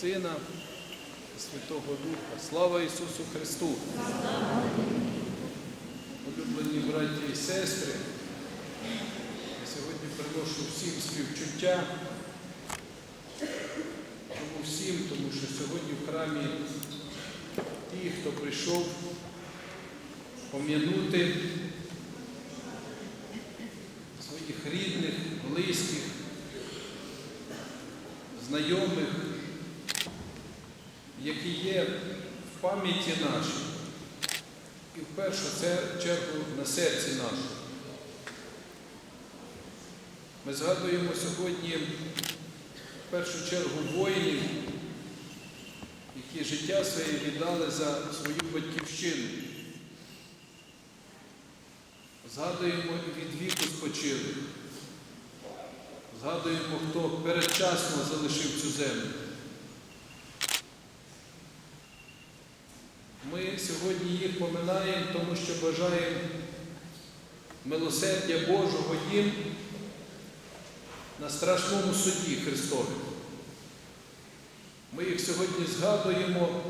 Сина і Святого Духа. Слава Ісусу Христу! Улюблені браті і сестри, я сьогодні приношу всім співчуття. Чому всім? Тому що сьогодні в храмі ті, хто прийшов пом'янути своїх рідних, близьких, знайомих, які є в пам'яті нашій і в першу чергу на серці нашому. Ми згадуємо сьогодні в першу чергу воїнів, які життя своє віддали за свою батьківщину. Згадуємо і від віку спочилих. Згадуємо, хто передчасно залишив цю землю. Ми сьогодні їх поминаємо, тому що бажаємо милосердя Божого їм на страшному суді Христові. Ми їх сьогодні згадуємо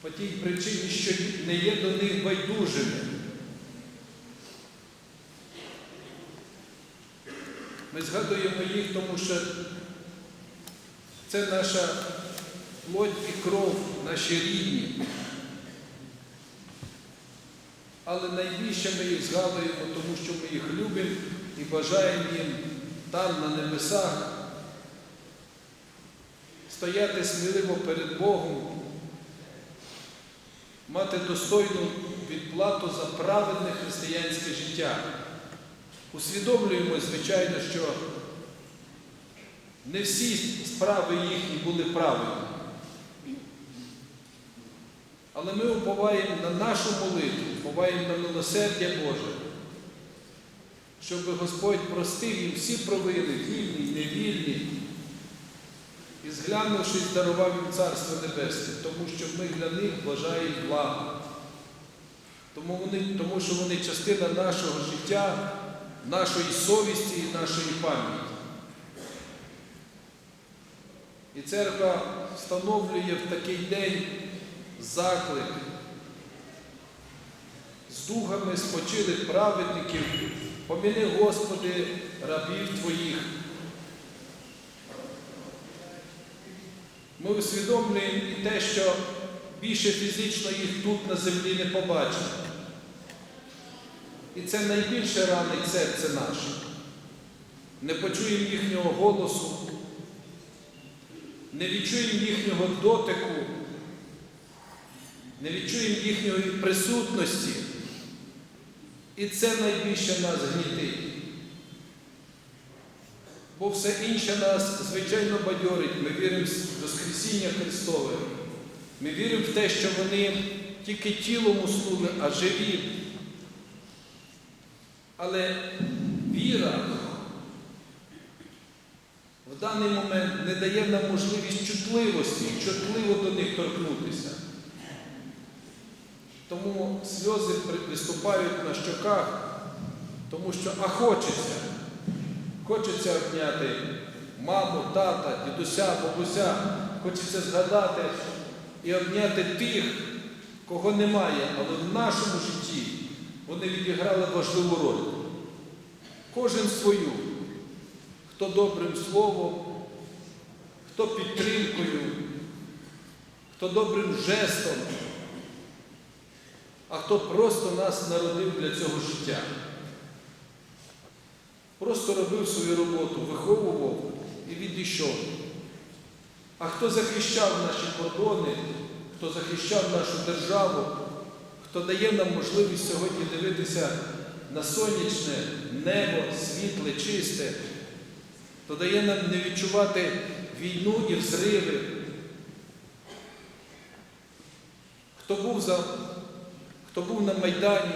по тій причині, що не є до них байдужими. Ми згадуємо їх, тому що це наша плоть і кров, наші рідні. Але найбільше ми їх згадуємо, тому що ми їх любимо і бажаємо їм там, на небесах, стояти сміливо перед Богом, мати достойну відплату за праведне християнське життя. Усвідомлюємо, звичайно, що не всі справи їхні були правильні. Але ми уповаємо на нашу молитву, уповаємо на милосердя Боже, щоб Господь простив їм всі провини, вільні, невільні, і зглянувшись, дарував їм Царство Небесне, тому що ми для них бажаємо блага. Тому, вони, тому що вони частина нашого життя, нашої совісті і нашої пам'яті. І церква встановлює в такий день заклик з духами спочилих праведників, поміни, Господи, рабів Твоїх. Ми усвідомлюємо і те, що більше фізично їх тут на землі не побачимо. І це найбільше ранить серце наше. Не почуємо їхнього голосу, не відчуємо їхнього дотику, не відчуємо їхньої присутності. І це найбільше нас гнітить. Бо все інше нас, звичайно, бадьорить. Ми віримо в Воскресіння Христове. Ми віримо в те, що вони тільки тілом уснули, а живі. Але віра в даний момент не дає нам можливість чутливості, чутливо до них торкнутися. Тому сльози виступають на щоках, тому що а хочеться. Хочеться обняти маму, тата, дідуся, бабуся, хочеться згадати і обняти тих, кого немає, але в нашому житті вони відіграли важливу роль. Кожен свою, хто добрим словом, хто підтримкою, хто добрим жестом, а хто просто нас народив для цього життя. Просто робив свою роботу, виховував і відійшов. А хто захищав наші кордони, хто захищав нашу державу, хто дає нам можливість сьогодні дивитися на сонячне небо, світле, чисте, хто дає нам не відчувати війну і взриви, хто був, за, хто був на Майдані,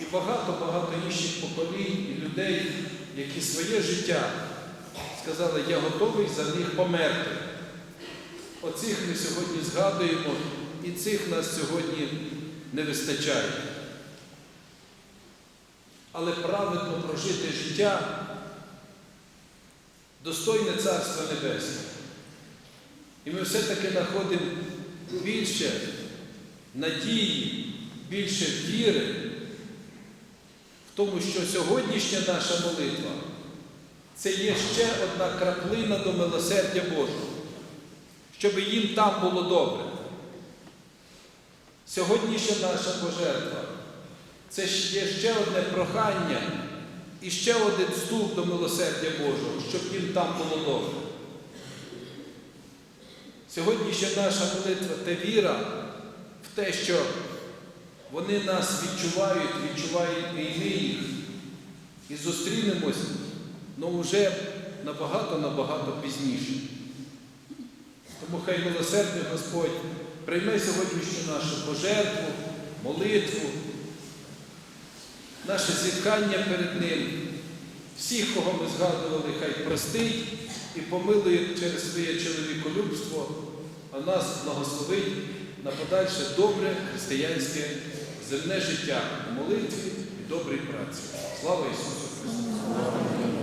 і багато-багато інших поколінь і людей, які своє життя сказали, я готовий за них померти. Оцих ми сьогодні згадуємо, і цих нас сьогодні не вистачає. Але праведно прожити життя достойне Царства Небесного. І ми все-таки знаходимо більше надії, більше віри в тому, що сьогоднішня наша молитва це є ще одна краплина до милосердя Божого, щоб їм там було добре. Сьогоднішня наша пожертва це є ще одне прохання і ще один ступ до милосердя Божого, щоб їм там було добре. Сьогоднішня наша молитва це віра те, що вони нас відчувають, відчувають війни їх і зустрінемось, але вже набагато-набагато пізніше. Тому хай милосердний Господь прийме сьогоднішню нашу пожертву, молитву, наше зіткання перед Ним. Всіх, кого ми згадували, хай простить і помилує через своє чоловіколюбство, а нас благословить на подальше добре християнське земне життя у молитві і добрій праці. Слава Ісусу Христу!